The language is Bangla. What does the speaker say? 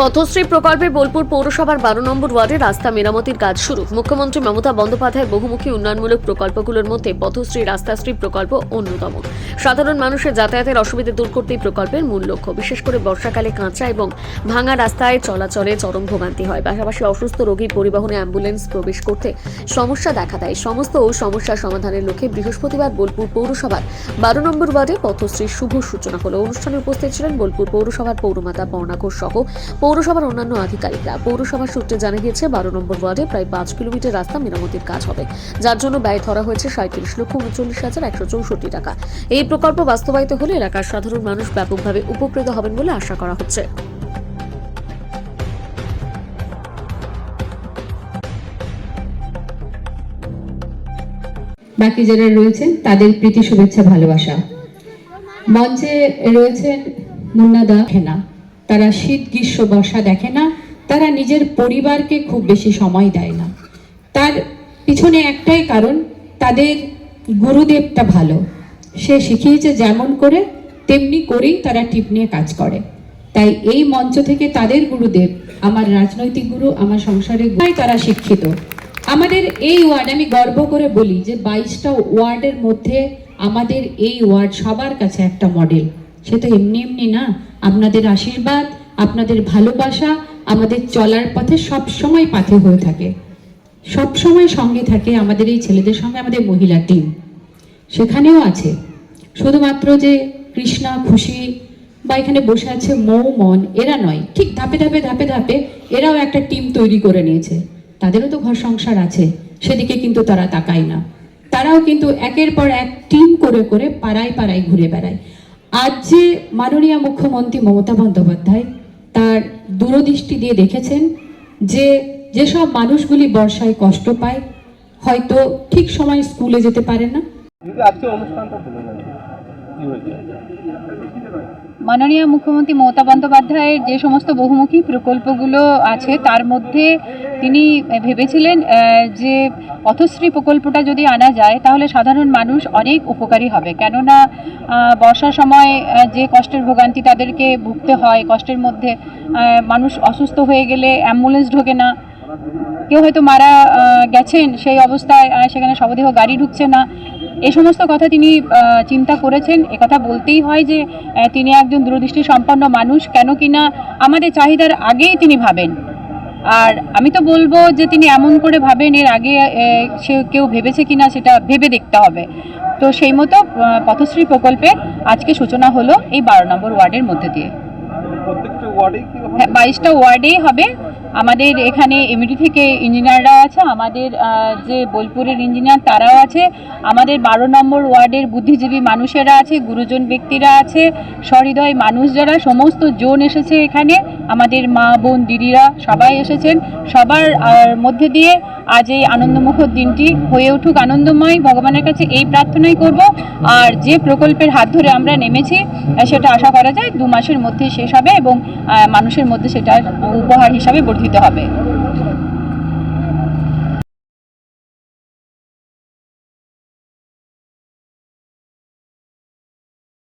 পথশ্রী প্রকল্পে বোলপুর পৌরসভার বারো নম্বর ওয়ার্ডে রাস্তা মেরামতির কাজ শুরু। মুখ্যমন্ত্রী মমতা বন্দ্যোপাধ্যায় বহুমুখী উন্নয়নমূলক প্রকল্পগুলোর মধ্যে পথশ্রী, রাস্তাশ্রী প্রকল্প অন্যতম। সাধারণ মানুষের যাতায়াতের অসুবিধা দূর করতেই প্রকল্পের মূল লক্ষ্য। বিশেষ করে বর্ষাকালে কাঁচা এবং ভাঙা রাস্তায় চলাচলে চরম ভোগান্তি হয়। পাশাপাশি অসুস্থ রোগীর পরিবহনে অ্যাম্বুলেন্স প্রবেশ করতে সমস্যা দেখা দেয়। সমস্ত সমস্যা সমাধানের লক্ষ্যে বৃহস্পতিবার বোলপুর পৌরসভার বারো নম্বর ওয়ার্ডে পথশ্রীর শুভ সূচনা হলো। অনুষ্ঠানে উপস্থিত ছিলেন বোলপুর পৌরসভার পৌরমাতা ঘোষ সহ পৌরসভার অন্যান্য আধিকারিকরা পৌরসভার সূত্রে জানা গিয়েছে, বারো নম্বর ওয়ার্ডে প্রায় পাঁচ কিলোমিটার রাস্তা মেরামতির কাজ হবে। যার জন্য ব্যয় ধরা হয়েছে সাঁত্রিশ লক্ষ উনচল্লিশ হাজার একশো চৌষট্টি টাকা। এই প্রকল্প বাস্তবায়িত হলে এলাকার সাধারণ মানুষ ব্যাপকভাবে উপকৃত হবেন বলে আশা করা হচ্ছে। বাকি যারা রয়েছেন, তাদের প্রীতি, শুভেচ্ছা, ভালোবাসা। মঞ্চে রয়েছেন মুন্নাদা হেনা। তারা শীত গ্রীষ্ম, বর্ষা দেখে না, তারা নিজের পরিবারকে খুব বেশি সময় দেয় না। তার পিছনে একটাই কারণ, তাদের গুরুদেবটা ভালো। সে শিখিয়েছে যেমন করে, তেমনি করেই তারা টিপ নিয়ে কাজ করে। তাই এই মঞ্চ থেকে তাদের গুরুদেব, আমার রাজনৈতিক গুরু, আমার সংসারের গুরু তারা শিক্ষিত। আমাদের এই ওয়ার্ড, আমি গর্ব করে বলি যে বাইশটা ওয়ার্ডের মধ্যে আমাদের এই ওয়ার্ড সবার কাছে একটা মডেল। সে তো এমনি এমনি না আপনাদের আশীর্বাদ, আপনাদের ভালোবাসা আমাদের চলার পথে সব সময় পাথে হয়ে থাকে। সব সময় সঙ্গে থাকে আমাদের এই ছেলেদের সঙ্গে, আমাদের মহিলা টিম। সেখানেও আছে। শুধুমাত্র যে কৃষ্ণা, খুশি বা এখানে বসে আছে মৌ, মন, এরা নয়। ঠিক ধাপে ধাপে ধাপে ধাপে এরাও একটা টিম তৈরি করে নিয়েছে। তাদেরও তো ঘর সংসার আছে, সেদিকে কিন্তু তারা তাকায় না। তারাও কিন্তু একের পর এক টিম করে করে পাড়ায় পাড়ায় ঘুরে বেড়ায়। আজ যে মাননীয় মুখ্যমন্ত্রী মমতা বন্দ্যোপাধ্যায় তার দূরদৃষ্টি দিয়ে দেখেছেন যে যেসব মানুষগুলি বর্ষায় কষ্ট পায় হয়তো ঠিক সময় স্কুলে যেতে পারে না। মাননীয় মুখ্যমন্ত্রী মমতা বন্দ্যোপাধ্যায়ের যে সমস্ত বহুমুখী প্রকল্পগুলো আছে তার মধ্যে তিনি ভেবেছিলেন যে পথশ্রী প্রকল্পটা যদি আনা যায়, তাহলে সাধারণ মানুষ অনেক উপকারী হবে। কেননা বর্ষার সময় যে কষ্টের ভোগান্তি তাদেরকে ভুগতে হয়, কষ্টের মধ্যে মানুষ অসুস্থ হয়ে গেলে অ্যাম্বুলেন্স ঢোকে না। কেউ হয়তো মারা গেছেন, সেই অবস্থায় সেখানে শবদেহ গাড়ি ঢুকছে না। এই সমস্ত কথা তিনি চিন্তা করেছেন। একথা বলতেই হয় যে তিনি একজন দূরদৃষ্টি সম্পন্ন মানুষ। কেন কিনা, আমাদের চাহিদার আগেই তিনি ভাবেন। আর আমি তো বলব যে তিনি এমন করে ভাবেন এর আগে সে কেউ ভেবেছে কি না সেটা ভেবে দেখতে হবে। তো সেই মতো পথশ্রী প্রকল্পের আজকে সূচনা হলো এই বারো নম্বর ওয়ার্ডের মধ্যে দিয়ে? হ্যাঁ বাইশটা ওয়ার্ডেই হবে। আমাদের এখানে এমডি থেকে ইঞ্জিনিয়াররা আছে, আমাদের যে বোলপুরের ইঞ্জিনিয়ার তারাও আছে, আমাদের বারো নম্বর ওয়ার্ডের বুদ্ধিজীবী মানুষেরা আছে, গুরুজন ব্যক্তিরা আছে, সহৃদয় মানুষ যারা, সমস্ত জন এসেছে এখানে, আমাদের মা, বোন, দিদিরা সবাই এসেছেন। সবার মধ্যে দিয়ে আজ এই আনন্দমুখর দিনটি হয়ে উঠুক। আনন্দময়, ভগবানের কাছে এই প্রার্থনাই করব। আর যে প্রকল্পের হাত ধরে আমরা নেমেছি, সেটা আশা করা যায়, দু মাসের মধ্যে শেষ হবে এবং মানুষের মধ্যে সেটার উপহার হিসাবে বর্ধিত হবে